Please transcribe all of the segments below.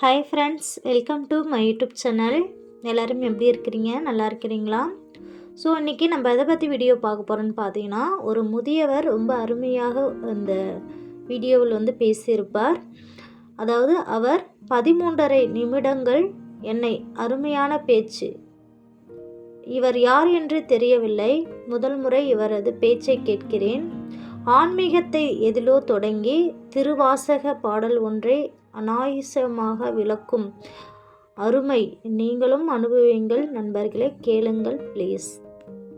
Hi friends welcome to my YouTube channel எல்லோரும் எப்படி இருக்கிறீங்க? நல்லா இருக்கிறீங்களா? ஸோ இன்றைக்கி நம்ம எதை பற்றி வீடியோ பார்க்க போகிறோன்னு பார்த்தீங்கன்னா ஒரு முதியவர் ரொம்ப அருமையாக அந்த வீடியோவில் வந்து பேசியிருப்பார். அதாவது அவர் பதிமூன்றரை நிமிடங்கள் என்னை அருமையான பேச்சு. இவர் யார் என்று தெரியவில்லை. முதல் முறை இவரது பேச்சை கேட்கிறேன். ஆன்மீகத்தை எதிலோ தொடங்கி திருவாசக பாடல் ஒன்றை அநாயசமாக விளக்கும் அருமை. நீங்களும் அனுபவிங்கள் நண்பர்களே கேளுங்கள் ப்ளீஸ்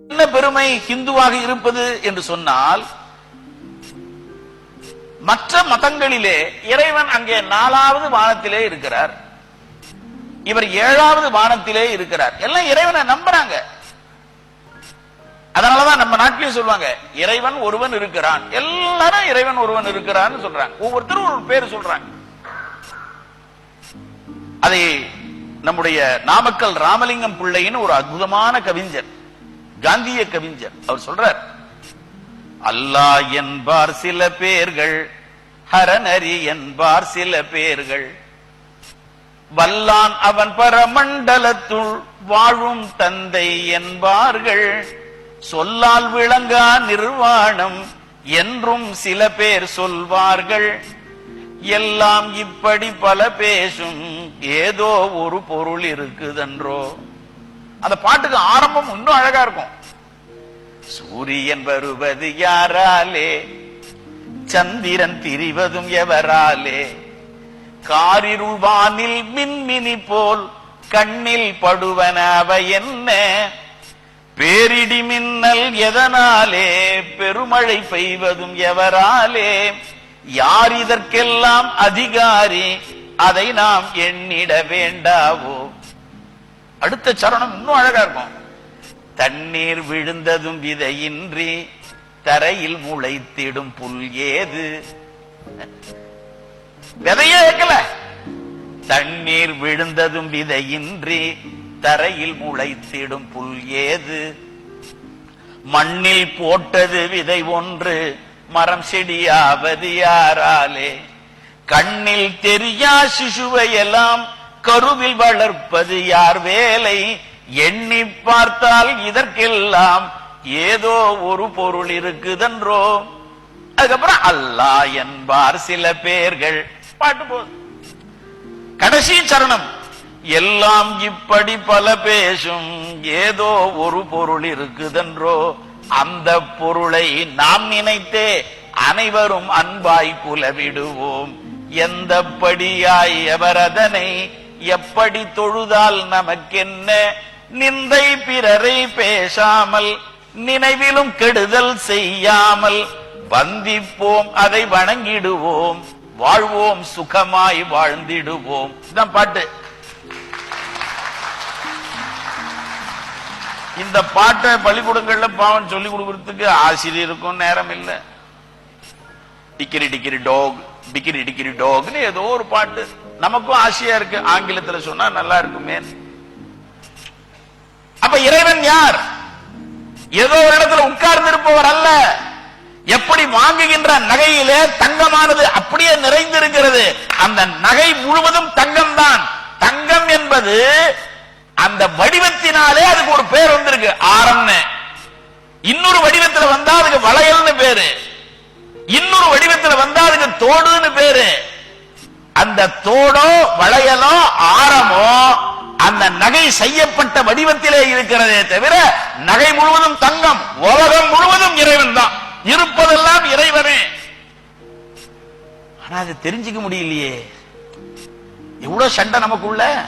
என்ன பெருமை ஹிந்துவாக இருப்பது என்று சொன்னால் மற்ற மதங்களிலே இறைவன் அங்கே நாலாவது வானத்திலே இருக்கிறார். இவர் ஏழாவது வானத்திலே இருக்கிறார். எல்லாம் இறைவனை நம்புறாங்க. அதனாலதான் நம்ம நாட்டிலையும் சொல்லுவாங்க இறைவன் ஒருவன் இருக்கிறான். எல்லாரும் இறைவன் ஒருவன் இருக்கிறான்னு சொல்றாங்க. ஒவ்வொருத்தரும் ஒரு பேர் சொல்றாங்க. அதை நம்முடைய நாமக்கல் ராமலிங்கம் பிள்ளைன்னு ஒரு அற்புதமான கவிஞர் காந்திய கவிஞர் அவர் சொல்றார் அல்லாஹ் என்பார் சில பேர்கள் ஹரநரி என்பார் சில பேர்கள். வல்லான் அவன் பரமண்டலத்துள் வாழும் தந்தை என்பார்கள். சொல்லால் விளங்கா நிர்வாணம் என்றும் சில பேர் சொல்வார்கள். எல்லாம் இப்படி பல பேசும். ஏதோ ஒரு பொருள் இருக்குதன்றோ. அந்த பாட்டுக்கு ஆரம்பம் இன்னும் அழகா இருக்கும். சூரியன் வருவது யாராலே? சந்திரன் திரிவதும் எவராலே? காரிருள் வானில் மின்மினி போல் கண்ணில் படுவன அவை என்ன? பேரிடி மின்னல் எதனாலே? பெருமழை பெய்வதும் எவராலே? யார் இதற்கெல்லாம் அதிகாரி? அதை நாம் எண்ணிட வேண்டாவோ? அடுத்த சரணம் இன்னும் அழகா இருக்கும். தண்ணீர் விழுந்ததும் விதையின்றி தரையில் முளைத்திடும் புல் ஏது? விதையே வைக்கல தண்ணீர் விழுந்ததும் விதையின்றி தரையில் முளைத்திடும் புல் ஏது? மண்ணில் போட்டது விதை ஒன்று மரம் செடியாவது யாராலே? கண்ணில் தெரியா சிசுவை எல்லாம் கருவில் வளர்ப்பது யார் வேலை? எண்ணி பார்த்தால் இதற்கெல்லாம் ஏதோ ஒரு பொருள் இருக்குதன்றோ? அதுக்கப்புறம் அல்லாஹ் என்பார் சில பேர்கள். பாட்டு போது கடைசி சரணம். எல்லாம் இப்படி பல பேசும் ஏதோ ஒரு பொருள் இருக்குதென்றோ? அந்த பொருளை நாம் நினைத்தே அனைவரும் அன்பாய் புலவிடுவோம். எந்த படியாய் எவரதனை எப்படி தொழுதால் நமக்கென்ன? நிந்தை பிறரை பேசாமல் நினைவிலும் கெடுதல் செய்யாமல் வந்திப்போம் அதை வணங்கிடுவோம். வாழ்வோம் சுகமாய் வாழ்ந்திடுவோம். இதான் பாட்டு. இந்த பாட்டை பள்ளிக்கூடங்கள்ல பாவம் சொல்லி கொடுக்கறதுக்கு ஆசிரியருக்கும் நேரம் இல்ல. டிக்கிரி டிக்கிரி டோக் டிக்கிரி டிக்கிரி டோக்னு ஏதோ ஒரு பாட்டு. நமக்கும் ஆசையா இருக்கு. ஆங்கிலத்துல சொன்னா நல்லா இருக்குமே. அப்ப இறைவன் யார்? ஏதோ ஒரு இடத்துல உட்கார்ந்து இருப்பவர் அல்ல. எப்படி வாங்குகின்ற நகையிலே தங்கமானது அப்படியே நிறைந்திருக்கிறது. அந்த நகை முழுவதும் தங்கம் தான் தங்கம் என்பது அந்த வடிவத்தினாலே அதுக்கு ஒரு பேர் வந்திருக்கு ஆரம்னு. இன்னொரு வடிவத்தில் வந்தா அதுக்கு வளையல்னு பேரு. இன்னொரு வடிவத்தில் வந்தா அதுக்கு தோடுன்னு பேரு. அந்த தோடோ வளையலோ ஆரமோ அந்த நகை செய்யப்பட்ட வடிவத்திலே இருக்கிறதே தவிர நகை முழுவதும் தங்கம் உலகம் முழுவதும் இறைவன் தான். இருப்பதெல்லாம் இறைவனே. ஆனா அது தெரிஞ்சுக்க முடியலையே. எவ்வளவு சண்டை நமக்குள்ள?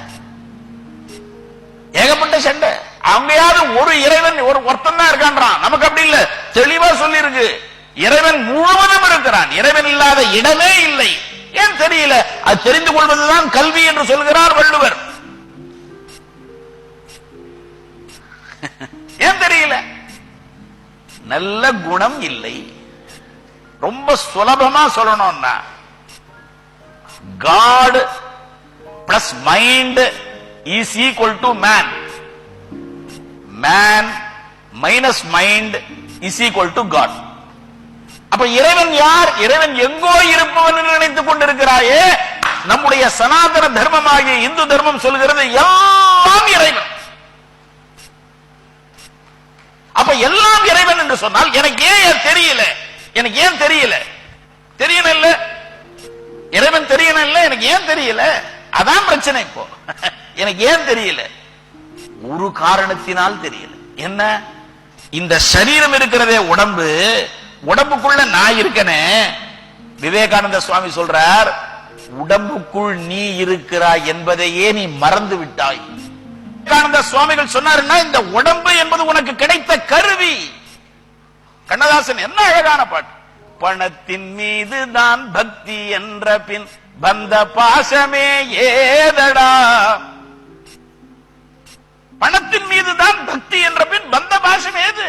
ஏகப்பட்ட சண்டை. அவங்கயாவது ஒரு இறைவன் ஒரு ஒருத்தன் தான் இருக்கான்றான். நமக்கு அப்படி இல்ல. தெளிவா சொல்லி இருக்கு இறைவன் முழுவதும் இருக்கிறான். இறைவன் இல்லாத இடமே இல்லை. ஏன் தெரியல? அது தெரிந்து கொள்வதுதான் கல்வி என்று சொல்கிறார் வள்ளுவர். ஏன் தெரியல? நல்ல குணம் இல்லை. ரொம்ப சுலபமா சொல்லணும்னா God plus mind is equal to man man minus mind is equal to God அப்ப இறைவன் யார்? இறைவன் எங்கோ இருப்பவன் என்று நினைத்துக் கொண்டிருக்கிறாயே. நம்முடைய சனாதன தர்மமாகிய இந்து தர்மம் சொல்கிறது எல்லாம் இறைவன். அப்ப எல்லாம் இறைவன் என்று சொன்னால் எனக்கு ஏன் தெரியல? எனக்கு ஏன் தெரியல? தெரியணும் இல்ல? இறைவன் தெரியணும் இல்ல? எனக்கு ஏன் தெரியல? அதான் பிரச்சனை இப்போ. எனக்கு ஏன் தெரியல? ஒரு காரணத்தினால் தெரியல. என்ன? இந்த சரீரம் இருக்கிறதே உடம்பு. உடம்புக்குள்ள நான் இருக்கனே. விவேகானந்த சுவாமி சொல்றார் உடம்புக்குள் நீ இருக்கிறாய் என்பதையே நீ மறந்து விட்டாய். விவேகானந்த சுவாமிகள் சொன்னாருன்னா இந்த உடம்பு என்பது உனக்கு கிடைத்த கருவி. கண்ணதாசன் என்ன அழகான பாட்டு. பணத்தின் மீது தான் பக்தி என்ற பின் வந்த பாசமே ஏதடா? பணத்தின் மீதுதான் பக்தி என்ற பின் பந்த பாசம் ஏது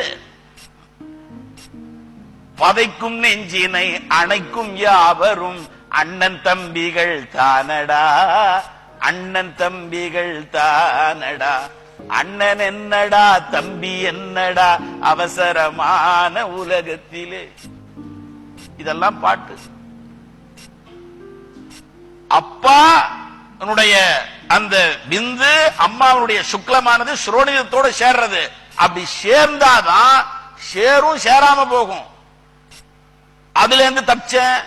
பதைக்கும் நெஞ்சினை அணைக்கும் யாவரும் அண்ணன் தம்பிகள் தானடா அண்ணன் தம்பிகள் தானடா அண்ணன் என்னடா தம்பி என்னடா அவசரமான உலகத்திலே. இதெல்லாம் பாட்டு. அப்பா அந்த விந்து அம்மாவுடைய சுக்லமானது சுரோனிதத்தோட சேர்றது. அப்படி சேர்ந்தாதான் சேரும் சேராம போகும். அதுல இருந்து தப்பிச்சேன்.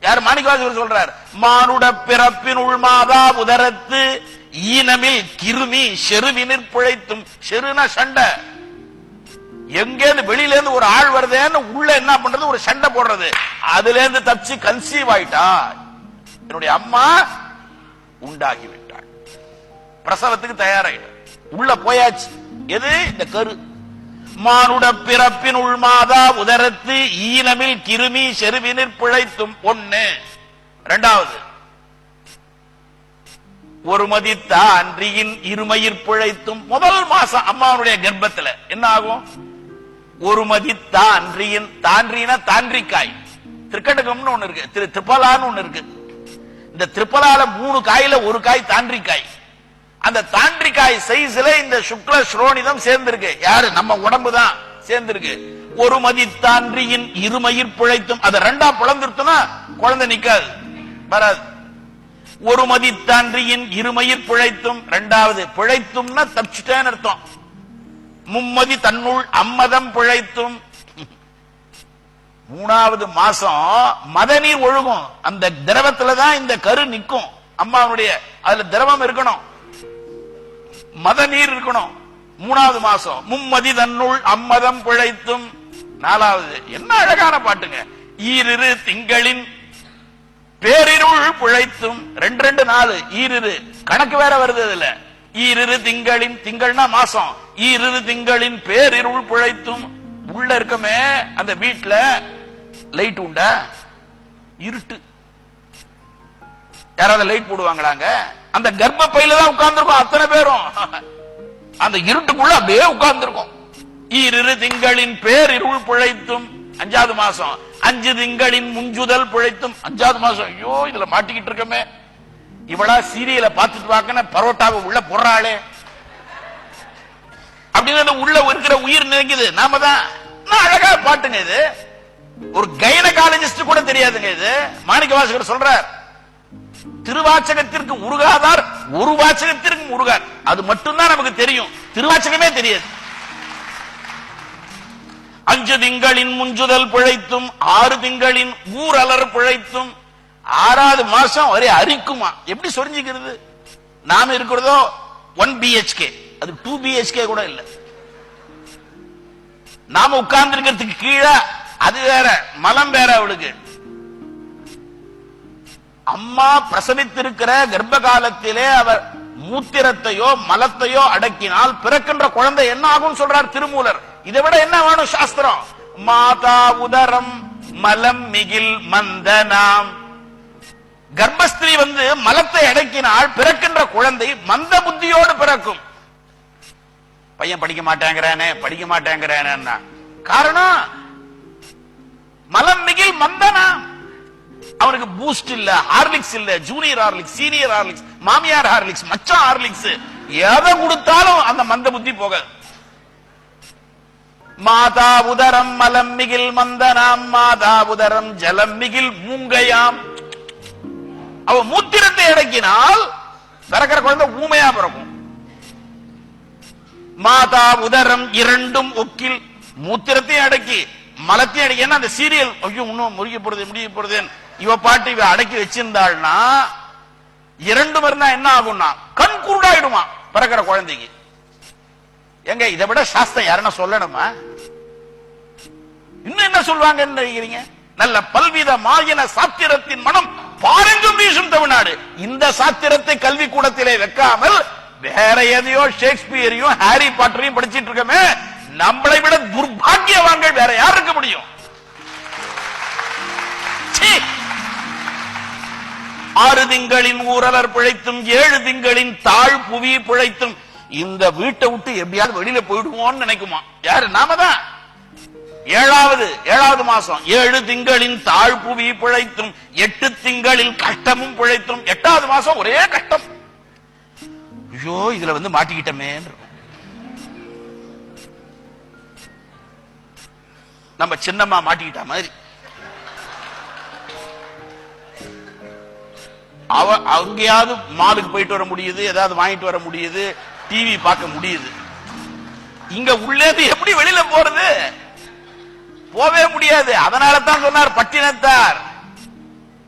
யார் மாணிக்கவாசகர் சொல்றார் மானுட பிறப்பின் உள்மாதா உதரத்து ஈனமில் கிருமி செருவினிற் நிற்புழைத்தும் செருனா சண்டை. எங்கேருந்து வெளியில இருந்து ஒரு ஆள் வருதேன்னு உள்ள என்ன பண்றது? ஒரு சண்டை போடுறது. அதுல இருந்து தப்பிச்சு கன்சீவ் ஆயிட்டா. என்னுடைய அம்மா உண்டாகிவிட்டேன் பிரசவத்துக்கு தயாராயிடும் உள்ள போயாச்சு. எது? இந்த கரு. மானுட பிறப்பின் உள்மாதா உதரத்து ஈனமில் கிருமி செருவினிற் பிழைத்தும் ஒண்ணு இரண்டாவது ஒரு மதித்தா அன்றியின் இருமயிர் பிழைத்தும் முதல் மாசம் அம்மாவுடைய கர்ப்பத்துல. என்ன ஆகும்? ஒரு தான்றியின் அன்றியின் தான்றின தாண்டிக்காய் திருக்கடகம்னு ஒண்ணு இருக்கு. திரு திரிபலான்னு ஒண்ணு இருக்கு. இந்த திரிபலால மூணு காயில ஒரு காய் தாண்டிக்காய் அந்த தாண்டிக்காய் சைஸ்ல இந்த சுக்ல ஸ்ரோனிதம் சேர்ந்திருக்கு. யாரு? நம்ம உடம்பு தான் சேர்ந்திருக்கு. ஒரு மதி தாண்டியின் இருமயிர் பிழைத்தும் அதை ரெண்டா பிளந்துருத்துனா குழந்தை நிக்காது. வராது. ஒரு மதி தாண்டியின் இருமயிர் பிழைத்தும் ரெண்டாவது பிழைத்தும்னா தப்பிச்சுட்டேன்னு அர்த்தம். மும்மதி தன்னுள் அம்மதம் பிழைத்தும். மூணாவது மாசம் மதநீர் ஒழுகும். அந்த திரவத்துல தான் இந்த கரு நிக்கும் அம்மாவுடைய அதுல திரவம் இருக்கணும். மத நீர் இருக்கணும். மூணாவது மாசம். மும்மதி தன்னுள் அம்மதம் பிழைத்தும். நாலாவது என்ன அழகான பாட்டுங்க. ஈரிரு திங்களின் பேரிருள் பிழைத்தும். ரெண்டு ரெண்டு நாலு. ஈரிரு. கணக்கு வேற வருது அதுல. ஈரிரு திங்களின் திங்கள்னா மாசம். ஈரிரு திங்களின் பேரிருள் பிழைத்தும். உள்ள இருக்கமே அந்த வீட்டுல லைட் உண்டா? இருட்டு. யாராவது லைட் போடுவாங்களாங்க? அந்த கர்ப்ப பையில தான் உட்கார்ந்துருக்கோம் அத்தனை பேரும். அந்த இருட்டுக்குள்ள அப்படியே உட்கார்ந்துருக்கோம். ஈரிரு திங்களின் பேர் இருள் பிழைத்தும் அஞ்சாவது மாசம். அஞ்சு திங்களின் முஞ்சுதல் பிழைத்தும் அஞ்சாவது மாசம். ஐயோ இதுல மாட்டிக்கிட்டு இருக்கமே. இவளா சீரியலை பார்த்துட்டு பார்க்கன பரோட்டாவை உள்ள போடுறாளே. அப்படின்னு அந்த உள்ள இருக்கிற உயிர் நினைக்குது. நாம தான். நான் அழகா பாட்டுங்க இது. ஒரு கைனகாலஜிஸ்ட் கூட தெரியாதுங்க இது. மாணிக்க வாசகர் சொல்றார் திருவாச்சகத்திற்கு உருகாதார் ஒரு வாச்சகத்திற்கும் உருகார் அது மட்டும்தான் நமக்கு தெரியும். திருவாச்சகமே தெரியாது. அஞ்சு திங்களின் முஞ்சுதல் பிழைத்தும் ஆறு திங்களின் ஊரலர் பிழைத்தும் ஆறாவது மாசம் ஒரே அரிக்குமா? எப்படி சொரிஞ்சுக்கிறது? நாம இருக்கிறதோ ஒன் பிஹெச்கே அது டூ பிஹெச்கே கூட இல்ல. நாம உட்கார்ந்து இருக்கிறதுக்கு கீழே அது வேற மலம் வேற அவளுக்கு. அம்மா பிரசவித்திருக்கிற கர்ப்ப காலத்திலே அவர் மூத்திரத்தையோ மலத்தையோ அடக்கினால் பிறக்கின்ற குழந்தை என்ன ஆகும் சொல்றார் திருமூலர். இதை விட என்ன வேணும் சாஸ்திரம்? மாதா உதரம் மலம் மிகில் மந்தனாம். கர்ப்பஸ்திரீ வந்து மலத்தை அடக்கினால் பிறக்கின்ற குழந்தை மந்த புத்தியோடு பிறக்கும். பையன் படிக்க மாட்டேங்கிறானே படிக்க மாட்டேங்கிறானே காரணம் மலம் மிகில் மந்தனாம். அவனுக்கு பூஸ்ட் இல்ல ஹார்லிக்ஸ் இல்ல ஜூனியர் ஹார்லிக்ஸ் சீனியர் ஹார்லிக்ஸ் மாமியார் ஹார்லிக்ஸ் மச்சான் ஹார்லிக்ஸ் எதை கொடுத்தாலும் அந்த மந்த புத்தி போகாது. மாதா உதரம் மலம் மிகில் மந்தனாம் மாதா உதரம் ஜலம் மிகில் மூங்கையாம். அவ மூத்திரத்தை அடக்கினால் பிறக்கிற குழந்தை ஊமையா பிறக்கும். மாதா உதரம் இரண்டும் ஒக்கில் மூத்திரத்தையும் அடக்கி மலத்தையும் அடக்கி. ஏன்னா அந்த சீரியல் ஐயோ இன்னும் முறிய போறது முடிய இவ பாட்டு இவ அடக்கி வச்சிருந்தாள்னா இரண்டு மருந்தா என்ன ஆகும்னா கண் குருடாயிடுமா பிறக்கிற குழந்தைக்கு. எங்க இதை விட சாஸ்திரம் யாருன்னா சொல்லணுமா? இன்னும் என்ன சொல்லுவாங்கன்னு நினைக்கிறீங்க? நல்ல பல்வித மாயின சாத்திரத்தின் மனம் பாருங்கும் வீசும் தமிழ்நாடு. இந்த சாத்திரத்தை கல்வி கூடத்திலே வைக்காமல் வேற எதையோ ஷேக்ஸ்பியரையும் ஹாரி பாட்டரையும் படிச்சிட்டு இருக்கமே நம்மளை விட துர்பாக்கியவான்கள் வேற யார் இருக்க முடியும்? சீ! ஆறு திங்களின் ஊரலர் பிழைத்தும் ஏழு திங்களின் தாழ் புவி பிழைத்தும் இந்த வீட்டை விட்டு எப்படியாவது வெளியில போயிடுவோம்னு நினைக்குமா? யாரு? நாம தான் ஏழாவது ஏழாவது மாசம். ஏழு திங்களின் தாழ் புவி பிழைத்தும் எட்டு திங்களில் கஷ்டமும் பிழைத்தும் எட்டாவது மாசம் ஒரே கஷ்டம். ஐயோ இதுல வந்து மாட்டிக்கிட்டமே நம்ம சின்னம்மா மாட்டிக்கிட்ட மாதிரி. அவ அங்கேயாவது மாலுக்கு போயிட்டு வர முடியுது ஏதாவது வாங்கிட்டு வர முடியுது டிவி பார்க்க முடியுது. இங்க உள்ளது எப்படி வெளியில போறது? போவே முடியாது. அதனால தான் சொன்னார் பட்டினத்தார்.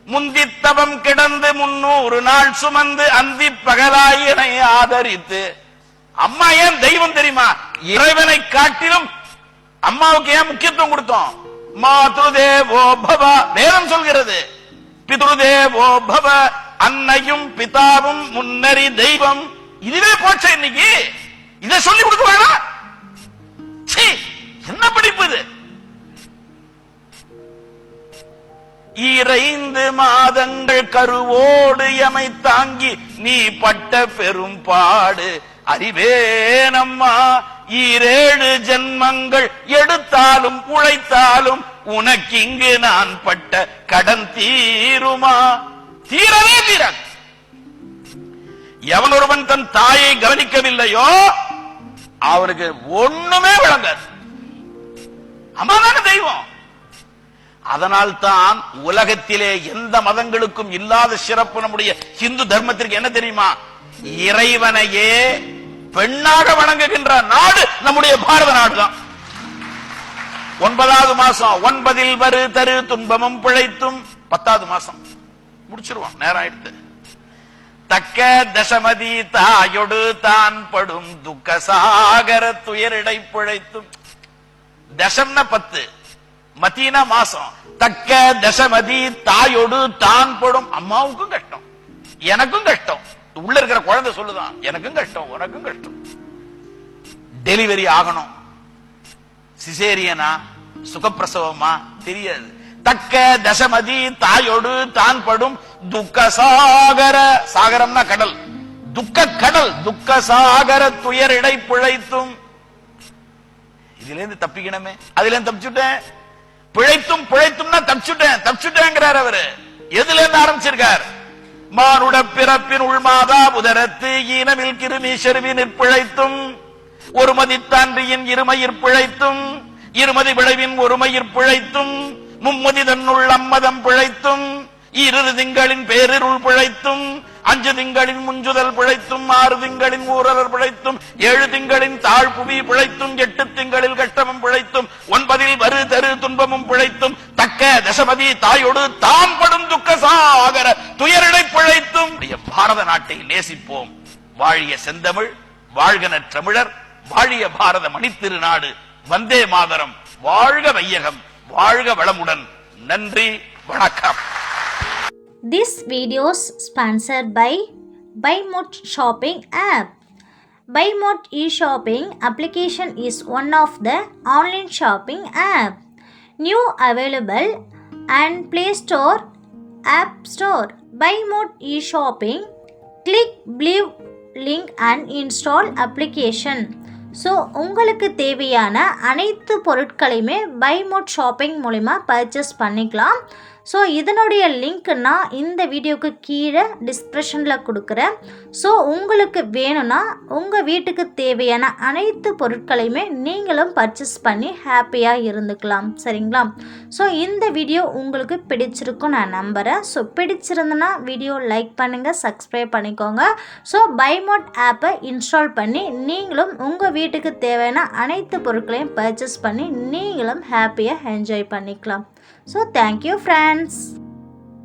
முந்தித்தவம் கிடந்து முன்னூறு நாள் சுமந்து அந்தி பகலாயினை ஆதரித்து. அம்மா ஏன் தெய்வம் தெரியுமா? இறைவனை காட்டிலும் அம்மாவுக்கு ஏன் முக்கியத்துவம் கொடுத்தோம்? மாத்ருதேவோ பவ வேதம் சொல்கிறது. பித்ருதேவோ பவ அன்னையும் பிதாவும் முன்னறி தெய்வம். இதுவே போச்சே இன்னைக்கு. இதை சொல்லி கொடுக்குவாங்களா என்ன படிப்பு இது? இறைந்து மாதங்கள் கருவோடு எமை தாங்கி நீ பட்ட பெரும் பாடு. அறிவேனம்மா ஈரேழு ஜென்மங்கள் எடுத்தாலும் உழைத்தாலும் உனக்கு இங்கு நான் பட்ட கடன் தீருமா? தீரவே தீராது. எவன் ஒருவன் தன் தாயை கவனிக்கவில்லையோ அவனுக்கு ஒண்ணுமே விளங்காது. அம்மாதான தெய்வம். அதனால் தான் உலகத்திலே எந்த மதங்களுக்கும் இல்லாத சிறப்பு நம்முடைய ஹிந்து தர்மத்திற்கு என்ன தெரியுமா? இறைவனையே பெண்ணாக வணங்குகின்ற நாடு நம்முடைய பாரத நாடு தான் ஒன்பதாவது மாசம் ஒன்பதில் வரு தரு துன்பமும் பிழைத்தும் பத்தாவது மாசம். முடிச்சிருவான் நேரம் ஆயிடுத்து தக்க தசமதி தாயொடு தான் படும் துக்க சாகர துயரிடை பிழைத்தும். தசம்னா பத்து மதீனா மாசம். தக்க தசமதி தாயோடு தான் படும். அம்மாவுக்கும் கஷ்டம். எனக்கும் கஷ்டம். உள்ள இருக்கிற குழந்தை சொல்லுதான் எனக்கும் கஷ்டம் உனக்கும் கஷ்டம். டெலிவரி ஆகணும். சிசேரியனா சுகப்பிரசவமா? தெரியாது. தக்க தசமதி தாயோடு தான் படும் துக்க சாகர சாகரம்னா கடல். துக்க கடல் துக்க சாகர துயரிடை பிழைத்தும். இதுல இருந்து தப்பிக்கணுமே. அதுல இருந்து தப்பிச்சுட்டேன். பிழைத்தும் பிழைத்தும்னா தப்பிச்சுட்டேன். தப்பிச்சுட்டேங்கிறார் அவரு. எதுல இருந்து ஆரம்பிச்சிருக்கார்? மானுட பிறப்பின் உள்மாதா உதரத்து ஈனமில் கிருமி செருவினிற் பிழைத்தும். ஒரு மதித்தான்றியின் இருமயிர் பிழைத்தும். இருமதி விளைவின் ஒருமையிற் பிழைத்தும். மும்மதி தன்னுள் அம்மதம் பிழைத்தும் இரு திங்களின் பேரிருள் பிழைத்தும் அஞ்சு திங்களின் முஞ்சுதல் பிழைத்தும் ஆறு திங்களின் ஊரலர் பிழைத்தும் ஏழு திங்களின் தாழ் புவி பிழைத்தும் எட்டு திங்களில் கஷ்டமும் பிழைத்தும் ஒன்பதில் வரு தரு துன்பமும் பிழைத்தும் தக்க தசமதி தாயோடு தாம் படும் துக்க சாகர துயரிடை பிழைத்தும். பாரத நாட்டை நேசிப்போம். வாழிய செந்தமிழ் வாழ்கன தமிழர் வாழிய பாரத மணித்திருநாடு. வந்தே மாதரம். வாழ்க வையகம். வாழ்க வளமுடன் நன்றி வணக்கம் This videos sponsored by BuyMoot Shopping app. BuyMoot e-shopping application is one of the online shopping app. New available and Play Store, App Store. BuyMoot e-shopping. Click blue link and install application. So உங்களுக்கு தேவையான அனைத்து பொருட்களையுமே பைமோட் shopping மூலிமா purchase பண்ணிக்கலாம். So இதனுடைய link நான் இந்த வீடியோக்கு கீழே டிஸ்கிரிப்ஷனில் கொடுக்குறேன். ஸோ உங்களுக்கு வேணும்னா உங்கள் வீட்டுக்கு தேவையான அனைத்து பொருட்களையுமே நீங்களும் பர்ச்சேஸ் பண்ணி ஹாப்பியாக இருந்துக்கலாம். சரிங்களா? ஸோ இந்த வீடியோ உங்களுக்கு பிடிச்சிருக்கும் நான் நம்புகிறேன் ஸோ பிடிச்சிருந்தனா வீடியோ லைக் பண்ணுங்கள் சப்ஸ்கிரைப் பண்ணிக்கோங்க. ஸோ பைமோட் ஆப்பை இன்ஸ்டால் பண்ணி நீங்களும் உங்கள் வீட்டுக்கு தேவையான அனைத்து பொருட்களையும் பர்ச்சேஸ் பண்ணி நீங்களும் ஹாப்பியாக என்ஜாய் பண்ணிக்கலாம். So thank you friends